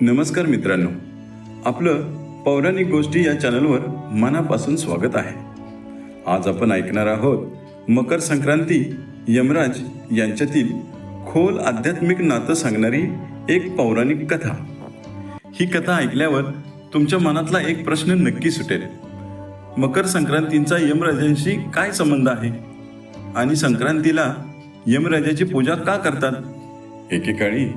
नमस्कार मित्रांनो. आपलं पौराणिक गोष्टी या चॅनलवर मनापासून स्वागत आहे. आज आपण ऐकणार आहोत मकर संक्रांती यमराज यांच्यातील खोल आध्यात्मिक नातं सांगणारी एक पौराणिक कथा. ही कथा ऐकल्यावर तुमच्या मनातला एक प्रश्न नक्की सुटेल. मकर संक्रांतींचा यमराजांशी काय संबंध आहे? आणि संक्रांतीला यमराजाची पूजा का करतात? एकेकाळी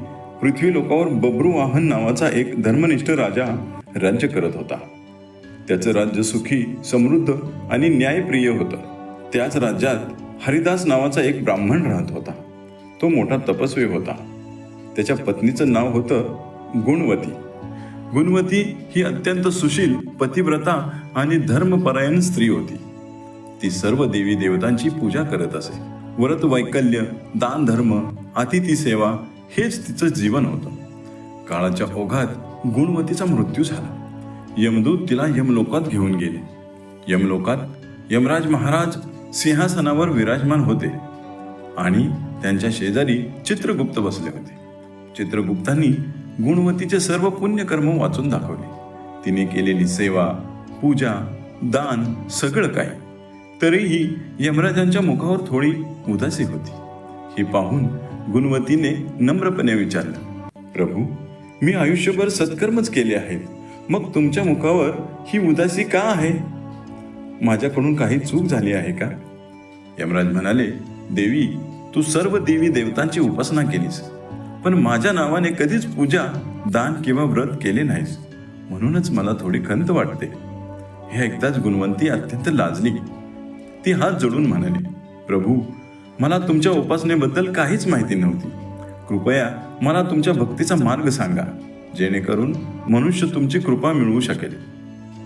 पृथ्वी लोकावर बब्रुवाहन नावाचा एक धर्मनिष्ठ राजा राज्य करत होता. त्याचं राज्य सुखी समृद्ध आणि न्यायप्रिय होतं. त्याच राज्यात हरिदास नावाचा एक ब्राह्मण राहत होता. तो मोठा तपस्वी होता. त्याच्या पत्नीचं नाव होतं गुणवती. गुणवती ही अत्यंत सुशील पतिव्रता आणि धर्मपरायण स्त्री होती. ती सर्व देवी देवतांची पूजा करत असे. व्रत वैकल्य दान धर्म अतिथी सेवा हेच तिचं जीवन होतं. काळाच्या ओघात गुणवतीचा मृत्यू झाला. यमदूत तिला यमलोकात घेऊन गेले. यमलोकात यमराज महाराज सिंहासनावर विराजमान होते आणि त्यांच्या शेजारी चित्रगुप्त बसले होते. चित्रगुप्तांनी गुणवतीचे सर्व पुण्यकर्म वाचून दाखवले. तिने केलेली सेवा पूजा दान सगळं काय तरीही यमराजांच्या मुखावर थोडी उदासी होती. ही पाहून गुणवतीने नम्रपणे विचारलं प्रभू मी आयुष्यभर सत्कर्मच केले आहेत मग तुमच्या मुखावर ही उदासी का आहे? माझ्याकडून काही चूक झाली आहे का? यमराज म्हणाले देवी तू सर्व देवी देवतांची उपासना केलीस पण माझ्या नावाने कधीच पूजा दान किंवा व्रत केले नाहीस. म्हणूनच मला थोडी खंत वाटते. हे ऐकताच गुणवंती अत्यंत लाजली. ती हात जोडून म्हणाली प्रभू मला तुमच्या उपासनेबद्दल काहीच माहिती नव्हती. कृपया मला तुमच्या भक्तीचा मार्ग सांगा जेणेकरून मनुष्य तुमची कृपा मिळवू शकेल.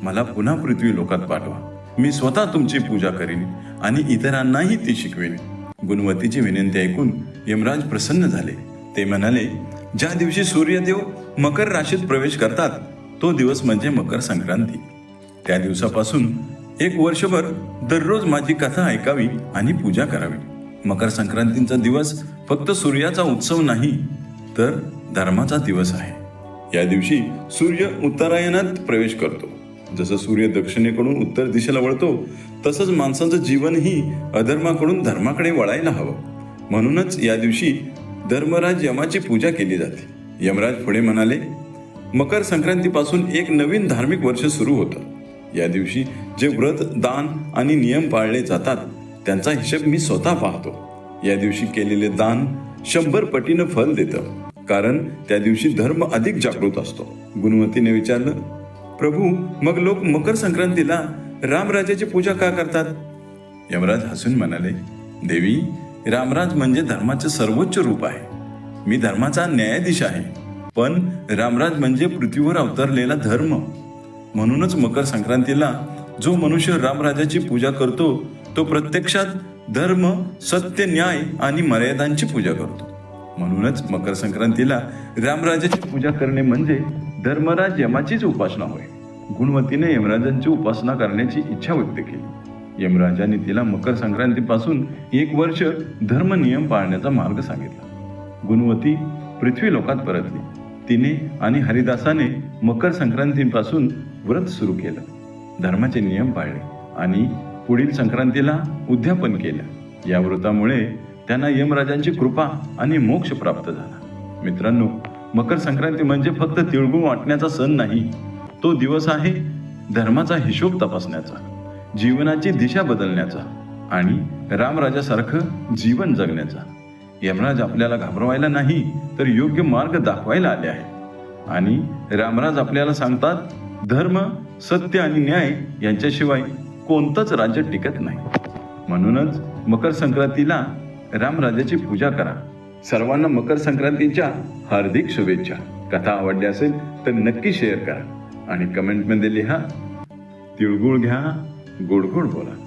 मला पुन्हा पृथ्वी लोकात पाठवा. मी स्वतः तुमची पूजा करीन आणि इतरांनाही ती शिकवेन. गुणवतीची विनंती ऐकून यमराज प्रसन्न झाले. ते म्हणाले ज्या दिवशी सूर्यदेव मकर राशीत प्रवेश करतात तो दिवस म्हणजे मकर संक्रांती. त्या दिवसापासून एक वर्षभर दररोज माझी कथा ऐकावी आणि पूजा करावी. मकर संक्रांतीचा दिवस फक्त सूर्याचा उत्सव नाही तर धर्माचा दिवस आहे. या दिवशी सूर्य उत्तरायणात प्रवेश करतो. जसं सूर्य दक्षिणेकडून उत्तर दिशेला वळतो तसंच माणसाचं जीवनही अधर्माकडून धर्माकडे वळायला हवं. म्हणूनच या दिवशी धर्मराज यमाची पूजा केली जाते. यमराज पुढे म्हणाले मकर संक्रांतीपासून एक नवीन धार्मिक वर्ष सुरू होतं. या दिवशी जे व्रत दान आणि नियम पाळले जातात त्यांचा हिशेब मी स्वतः पाहतो. या दिवशी केलेले दान शंभर पटीनं फल देतं. कारण त्या दिवशी धर्म अधिक जागृत असतो. गुणवतीने विचारलं प्रभू मग लोक मकर संक्रांतीला रामराजाची पूजा का करतात? यमराज हसून म्हणाले देवी रामराज म्हणजे धर्माचे सर्वोच्च रूप आहे. मी धर्माचा न्यायाधीश आहे. पण रामराज म्हणजे पृथ्वीवर अवतरलेला धर्म. म्हणूनच मकर संक्रांतीला जो मनुष्य रामराजाची पूजा करतो तो प्रत्यक्षात धर्म सत्य न्याय आणि मर्यादांची पूजा करतो. म्हणूनच मकर संक्रांतीला रामराजाची पूजा करणे म्हणजे धर्मराज यमाचीच उपासना होय. गुणवतीने यमराजांची उपासना करण्याची इच्छा व्यक्त केली. यमराजाने तिला मकर संक्रांतीपासून एक वर्ष धर्म नियम पाळण्याचा मार्ग सांगितला. गुणवती पृथ्वी लोकात परतली. तिने आणि हरिदासाने मकर संक्रांतीपासून व्रत सुरू केलं. धर्माचे नियम पाळले आणि पुढील संक्रांतीला उद्यापन केलं. या व्रतामुळे त्यांना यमराजांची कृपा आणि मोक्ष प्राप्त झाला. मित्रांनो मकर संक्रांती म्हणजे फक्त तिळगुळ वाटण्याचा सण नाही. तो दिवस आहे धर्माचा हिशोब तपासण्याचा जीवनाची दिशा बदलण्याचा आणि रामराजासारखं जीवन जगण्याचा. यमराज आपल्याला घाबरवायला नाही तर योग्य मार्ग दाखवायला आले आहे आणि रामराज आपल्याला सांगतात धर्म सत्य आणि न्याय यांच्याशिवाय कोणतंच राज्य टिकत नाही. म्हणूनच मकर संक्रांतीला रामराजाची पूजा करा. सर्वांना मकर संक्रांतीच्या हार्दिक शुभेच्छा. कथा आवडली असेल तर नक्की शेअर करा आणि कमेंटमध्ये लिहा तिळगुळ घ्या गोड गोड बोला.